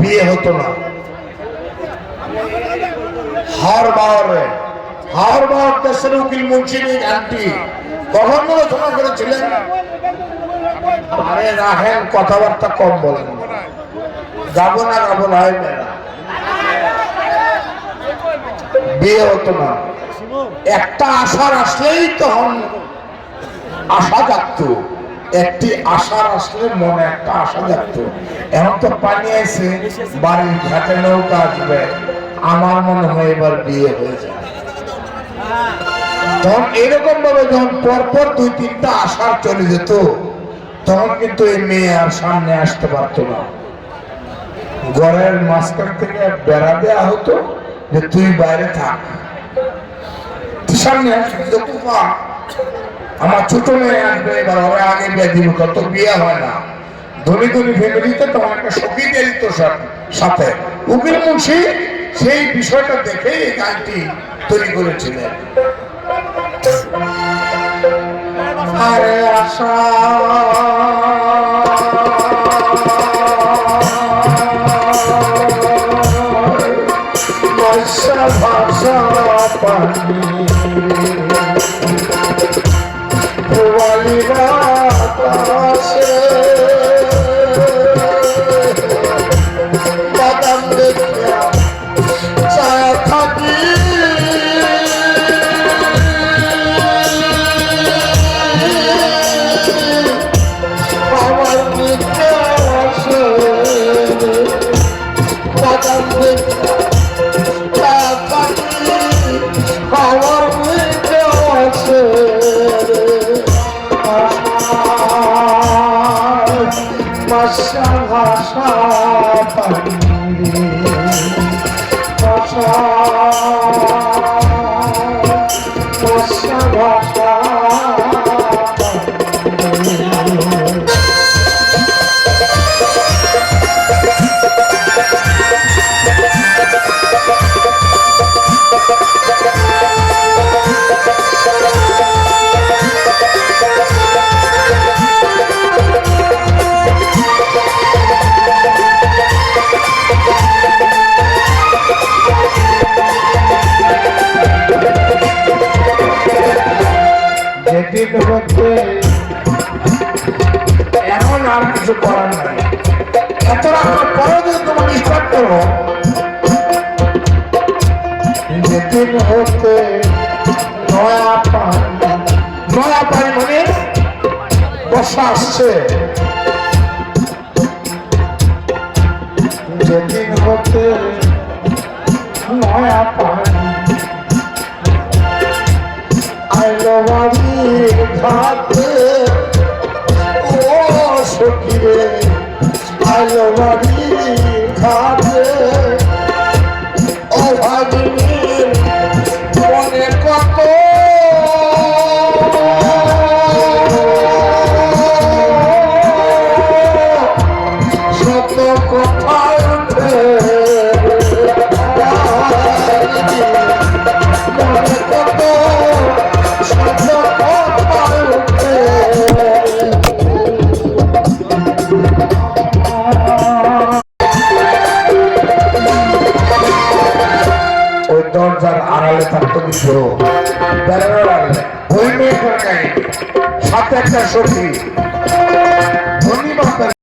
বিয়ে হতো না। হার বাওয়ারে হার বাওয়ার দেশের উকিল আন্টি করেছিলেন। কথাবার্তা কম বলেন যাব না যাব না বিয়ে হতো না। একটা আশার আসলেই তখন আশা জাগতো। একটি আশার আসলে মনে একটা আশা জাগতো। এখন তো পানি আছে, বাড়ির ঘাটে নৌকা আসবে। আমার মনে হয় এবার বিয়ে হয়ে যাবে। তখন এরকম ভাবে যখন পরপর দুই তিনটা আশার চলে যেত, তখন কিন্তু এই মেয়ে আর সামনে আসতে পারতো না। ঘরের মাঝখান থেকে বেড়া দেওয়া হতো যে তুই বাইরে থাক। সামনে আসবি তো কুপা আমার ছোট মেয়ে আসবে, এবার ওরা আগে বিয়ে দিব তত বিয়ে হয় না। ধনী ধনী ফ্যামিলিতে তোমার একটা সখী সা- সাথে। উকিল মুন্সি সেই বিষয়টা দেখে এই গানটি তৈরি করেছিলেন। আরে আশা। ভাষা পানি। পুয়ালিরা ভাষা পানি যেদিন হচ্ছে এখন আর কিছু করার নাই। এত রাখার পরে যদি তোমাকে স্টার্ট করো যেদিন হচ্ছে নয়া পানি নয়া পানি মানে বর্ষা আসছে। সখীরে আইলো স্বতন্ত্র বেড়ানোর বই নিয়ে সরকারি সাথে একটা সখী। ধন্যবাদ